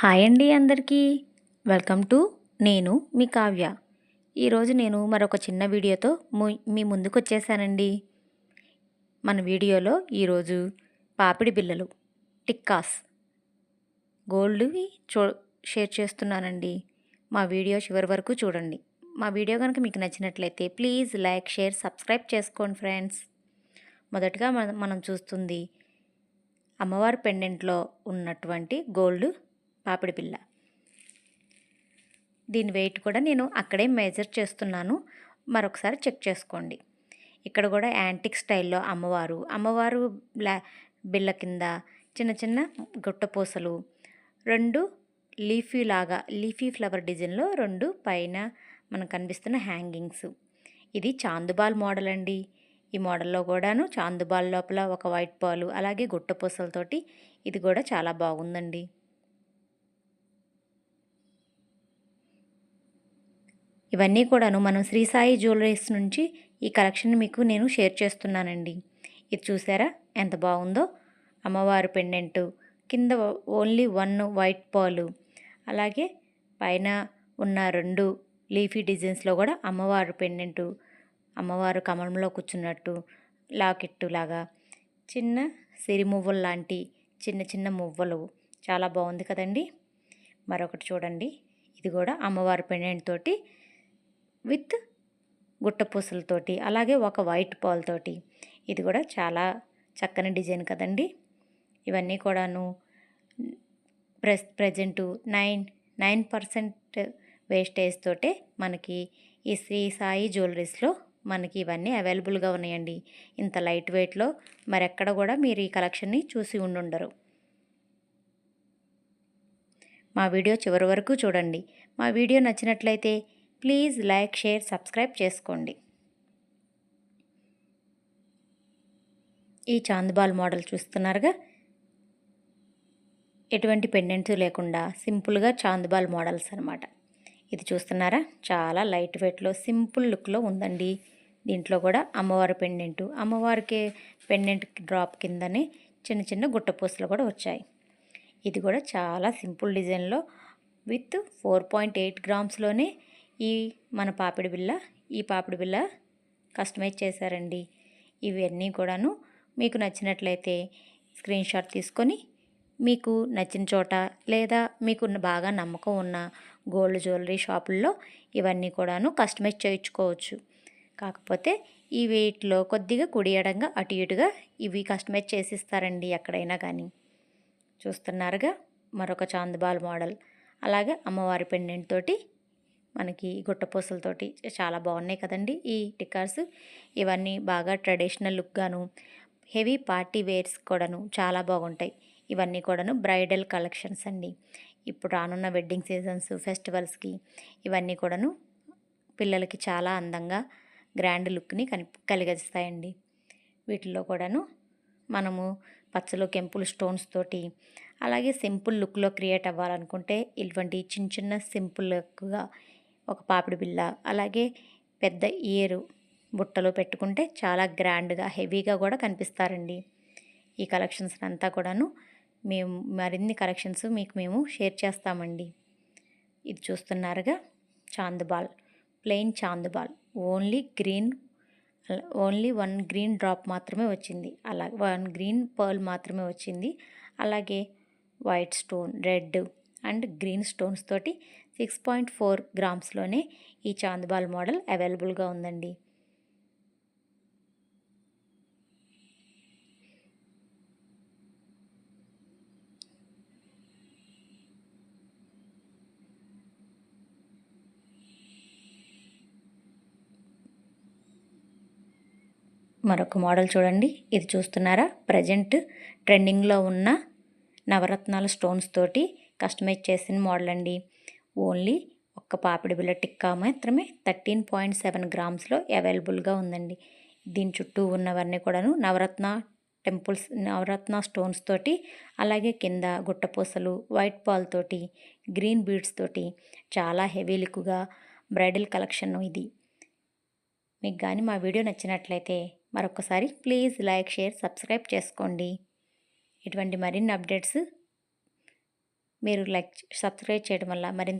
Hi అండి అందరికీ. Welcome to నేను మీ కావ్య. ఈరోజు నేను మరొక చిన్న వీడియోతో మీ ముందుకు వచ్చేసానండి. మన వీడియోలో ఈరోజు పాపిడి బిల్లలు టిక్కాస్ గోల్డ్వి చూ షేర్ చేస్తున్నానండి. మా వీడియో చివరి వరకు చూడండి. మా వీడియో కనుక మీకు నచ్చినట్లయితే ప్లీజ్ లైక్ షేర్ సబ్స్క్రైబ్ చేసుకోండి ఫ్రెండ్స్. మొదటగా మనం చూస్తుంది అమ్మవారి పెండెంట్లో ఉన్నటువంటి గోల్డ్ పాపిడి బిళ్ళ దీని వెయిట్ కూడా నేను అక్కడే మెజర్ చేస్తున్నాను. మరొకసారి చెక్ చేసుకోండి. ఇక్కడ కూడా యాంటిక్ స్టైల్లో అమ్మవారు. అమ్మవారు బ్లా బిళ్ళ కింద చిన్న చిన్న గుట్టపూసలు రెండు లీఫీ లాగా లీఫీ ఫ్లవర్ డిజైన్లో రెండు పైన మనకు కనిపిస్తున్న హ్యాంగింగ్స్ ఇది చాందుబాల్ మోడల్ అండి. ఈ మోడల్లో కూడాను చాందుబాల్ లోపల ఒక వైట్ పాలు అలాగే గుట్టపూసలతోటి ఇది కూడా చాలా బాగుందండి. ఇవన్నీ కూడాను మనం శ్రీ సాయి జ్యువెలరీస్ నుంచి ఈ కలెక్షన్ మీకు నేను షేర్ చేస్తున్నానండి. ఇది చూసారా? ఎంత బాగుందో? అమ్మవారు పెండెంట్ కింద ఓన్లీ వన్ వైట్ పాలు అలాగే పైన ఉన్న రెండు లీఫీ డిజైన్స్లో కూడా అమ్మవారు పెండెంటు అమ్మవారు కమలంలో కూర్చున్నట్టు లాకెట్టు లాగా చిన్న సిరి మువ్వలు లాంటి చిన్న చిన్న మువ్వలు. చాలా బాగుంది కదండి? మరొకటి చూడండి. ఇది కూడా అమ్మవారి పెండెంట్ తోటి విత్ గుట్టపూసలతోటి అలాగే ఒక వైట్ పాల్తోటి. ఇది కూడా చాలా చక్కని డిజైన్ కదండి. ఇవన్నీ కూడాను press present nine nine percent wastage తోటే మనకి ఈ శ్రీ సాయి జ్యువెలరీస్లో మనకి ఇవన్నీ అవైలబుల్గా ఉన్నాయండి. ఇంత లైట్ వెయిట్లో మరెక్కడ కూడా మీరు ఈ కలెక్షన్ని చూసి ఉండుండరు. మా వీడియో చివరి వరకు చూడండి. మా వీడియో నచ్చినట్లయితే ప్లీజ్ లైక్ షేర్ సబ్స్క్రైబ్ చేసుకోండి. ఈ చాంద్బాల్ మోడల్ చూస్తున్నారుగా? ఎటువంటి పెండెంట్స్ లేకుండా సింపుల్గా చాంద్బాల్ మోడల్స్ అనమాట ఇది చూస్తున్నారా? చాలా లైట్ వెయిట్లో సింపుల్ లుక్లో ఉందండి. దీంట్లో కూడా అమ్మవారి పెండెంట్ అమ్మవారికి పెండెంట్ డ్రాప్ కిందనే చిన్న చిన్న గుట్టపూసలు కూడా వచ్చాయి. ఇది కూడా చాలా సింపుల్ డిజైన్లో విత్ ఫోర్ పాయింట్ ఎయిట్ గ్రామ్స్లోనే ఈ మన పాపిడి బిళ్ళ ఈ పాపిడి బిళ్ళ కస్టమైజ్ చేశారండి. ఇవన్నీ కూడాను మీకు నచ్చినట్లయితే స్క్రీన్ షాట్ తీసుకొని మీకు నచ్చిన చోట లేదా మీకు బాగా నమ్మకం ఉన్న గోల్డ్ జ్యువెలరీ షాపుల్లో ఇవన్నీ కూడాను కస్టమైజ్ చేయించుకోవచ్చు. కాకపోతే ఈ వీటిలో కొద్దిగా కుడియడంగా అటు ఇటుగా ఇవి కస్టమైజ్ చేసిస్తారండి ఎక్కడైనా కానీ చూస్తున్నారుగా మరొక చాందబాల్ మోడల్. అలాగే అమ్మవారి పెండెంట్ తోటి మనకి గుట్టపూసలతోటి చాలా బాగున్నాయి కదండి ఈ టిక్కర్స్. ఇవన్నీ బాగా ట్రెడిషనల్ లుక్గాను హెవీ పార్టీ వేర్స్ కూడాను చాలా బాగుంటాయి. ఇవన్నీ కూడాను బ్రైడల్ కలెక్షన్స్ అండి. ఇప్పుడు రానున్న వెడ్డింగ్ సీజన్స్ ఫెస్టివల్స్కి ఇవన్నీ కూడాను పిల్లలకి చాలా అందంగా గ్రాండ్ లుక్ని కని కలిగిస్తాయండి వీటిల్లో కూడాను మనము పచ్చలు కెంపుల్ స్టోన్స్ తోటి అలాగే సింపుల్ లుక్లో క్రియేట్ అవ్వాలనుకుంటే ఇటువంటి చిన్న చిన్న సింపుల్ లుక్గా ఒక పాపిడి బిళ్ళ అలాగే పెద్ద ఇయరు బుట్టలో పెట్టుకుంటే చాలా గ్రాండ్గా హెవీగా కూడా కనిపిస్తారండి. ఈ కలెక్షన్స్ అంతా కూడాను మేము మరిన్ని కలెక్షన్స్ మీకు మేము షేర్ చేస్తామండి. ఇది చూస్తున్నారుగా chandbali plain chandbali. Only green only one green drop మాత్రమే వచ్చింది. అలా వన్ గ్రీన్ పర్ల్ మాత్రమే వచ్చింది. అలాగే white stone red and green stones తోటి సిక్స్ పాయింట్ ఫోర్ గ్రామ్స్లోనే ఈ చాందుబాల్ మోడల్ అవైలబుల్గా ఉందండి. మరొక మోడల్ చూడండి. ఇది చూస్తున్నారా? ప్రజెంట్ ట్రెండింగ్లో ఉన్న నవరత్నాల స్టోన్స్ తోటి కస్టమైజ్ చేసిన మోడల్ అండి. ఓన్లీ ఒక్క పాపిడి బిళ్ళ టిక్కా మాత్రమే థర్టీన్ పాయింట్ సెవెన్ గ్రామ్స్లో అవైలబుల్గా ఉందండి. దీని చుట్టూ ఉన్నవన్నీ కూడాను నవరత్న టెంపుల్స్ నవరత్న స్టోన్స్ తోటి అలాగే కింద గుట్టపూసలు వైట్ పాల్ తోటి గ్రీన్ బీడ్స్ తోటి చాలా హెవీ లుక్గా బ్రైడల్ కలెక్షన్ ఇది. మీకు కానీ మా వీడియో నచ్చినట్లయితే మరొకసారి ప్లీజ్ లైక్ షేర్ సబ్స్క్రైబ్ చేసుకోండి. ఇటువంటి మరిన్ని అప్డేట్స్ మీరు లైక్ సబ్స్క్రైబ్ చేయడం వల్ల మరింత